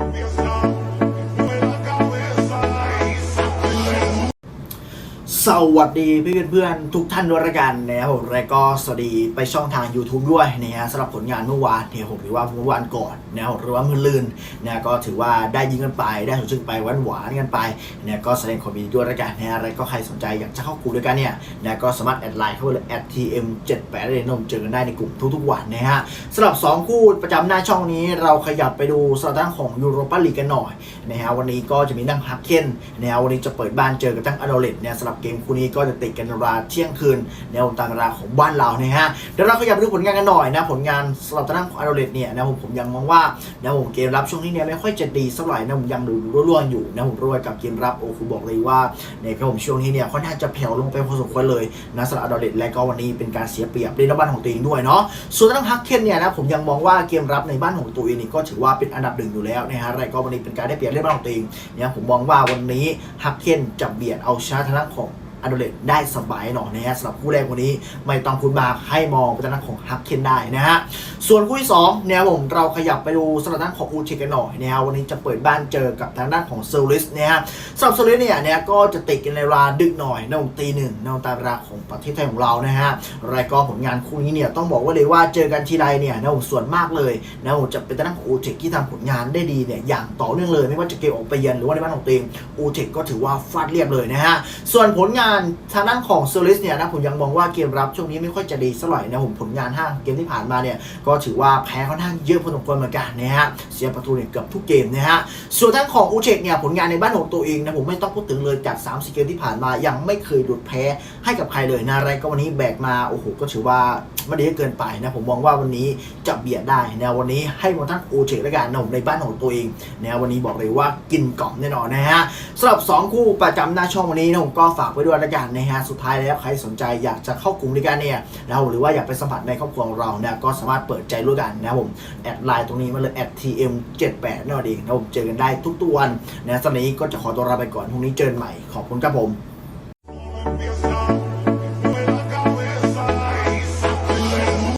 We. สวัสดีพี่เพื่อนๆทุกท่านด้วยละกันนะครับผมและก็สวัสดีไปช่องทาง YouTube ด้วยนะฮะสำหรับผลงานเมื่อวานเนี่ยผมหรือว่าเมื่อวานก่อนนะครับหรือว่าเมื่อลืนนะก็ถือว่าได้ยิงกันไปได้สดชื่นไปหวานหวานกันไปเนี่ยก็แสดงความยินดีด้วยละกันนะฮะอะไรก็ใครสนใจอยากจะเข้ากลุ่มด้วยกันเนี่ยนะก็สามารถแอดไลน์เข้าไปเลย @tm78 ได้เลยนมเจอกันได้ในกลุ่มทุกๆวันนะฮะสำหรับ 2 คู่ประจำหน้าช่องนี้เราขยับไปดูสถานการณ์ของยูโรปาลีกกันหน่อยนะฮะวันนี้ก็จะมีนั่งฮักเคนนะฮะวันนี้จะเปิดบ้านเจอกับทั้งอโดเลตเนี่ยสำหรับเกมคู่นี้ก็จะติดกันเวลาเที่ยงคืนในวันตามเวลาของบ้านเรานะฮะเดี๋ยวเราขยับไปดูผลงานกันหน่อยนะผลงานสำหรับทางด้านของอโดเลตเนี่ยนะผมผมยังมองว่านะผมเกมรับช่วงนี้เนี่ยไม่ค่อยจะดีสักเท่าไหร่นะผมยังดูร่วงๆอยู่นะผมร่วงกับเกมรับโอ้คุณบอกเลยว่าเนี่ยครับผมช่วงนี้เนี่ยค่อนข้างจะแผ่วลงไปพอสมควรเลยนะสำหรับอโดเลตและก็วันนี้เป็นการเสียเปรียบในบ้านของตัวเองด้วยเนาะส่วนทางฮักเคนเนี่ยนะผมยังมองว่าเกมรับในบ้านของตัวเองนี่ก็ถือว่าเป็นอันดับหนึ่งอยู่แล้วนะฮะและก็วันนี้เป็นการได้เปรียบในบ้านของตัวเองเนี่ยผมมองว่าวันนี้ฮักเคนจะเบียดเอาชนะทางด้านของ อโดเลตได้สบายหน่อยนะฮะสำหรับคู่แรกวันนี้ไม่ต้องคุณมาให้มองไปทางด้านของฮักเคนได้นะฮะส่วนคู่ที่2เนี่ยผมเราขยับไปดูสถานด้านของอูเชกันหน่อยนะฮะวันนี้จะเปิดบ้านเจอกับทางด้านของเซอร์ลิสนะฮะสำหรับเซอร์ลิสเนี่ยเนี่ยก็จะติดกันในเวลาดึกหน่อยในวันตีหนึ่งในวตามเวลาของประเทศไทยของเรานะฮะรายก็ผลงานคู่นี้เนี่ยต้องบอกว่าเลยว่าเจอกันทีไรเนี่ยนะผมส่วนมากเลยนะผมจะเป็นทางด้านของอูเชที่ทำผลงานได้ดีเนี่ยอย่างต่อเนื่องเลย ไม่ว่าจะเกมออกไปเยือนหรือว่าในบ้านของตัวเองอูเชก็ถือว่าฟาดเรียบเลยนะฮะส่วนผลงานทางด้านของเซอริสเนี่ยนะผมยังมองว่าเกมรับช่วงนี้ไม่ค่อยจะดีสักหน่อยนะผมผลงานห้างเกมที่ผ่านมาเนี่ยก็ถือว่าแพ้ค่อนข้างเยอะพอสมควรเหมือนกันนะฮะเสียประตูเนี่ยเกือบทุกเกมนะฮะส่วนทางของอูเชกเนี่ยผลงานในบ้านของตัวเองนะผมไม่ต้องพูดถึงเลยจาก3 4เกมที่ผ่านมายังไม่เคยหลุดแพ้ให้กับใครเลยนะอะไรก็วันนี้แบกมาโอ้โหก็ถือว่าไม่ได้เกินไปนะผมมองว่าวันนี้จะเบียดได้นะวันนี้ให้มองทั้งอูเชกและกันนะผมในบ้านของตัวเองนะวันนี้บอกเลยว่ากินกล่อมแน่นอนนะฮะ สำหรับ 2 คู่ประจำหน้าช่องวันนี้นะผมก็ฝากไว้ด้วยละกันนะฮะสุดท้ายแล้วใครสนใจอยากจะเข้ากลุ่มด้วยกันเนี่ยนะหรือว่าอยากไปสัมผัสในครอบครัวของเราเนี่ยก็สามารถเปิดใจรู้กันนะครับผมแอดไลน์ตรงนี้มาเลย @tm78 นั่นเองนะผมเจอกันได้ทุกตัววันนะสำหรับนี้ก็จะขอตัวลาไปก่อนพรุ่งนี้เจอกันใหม่ขอบคุณครับผม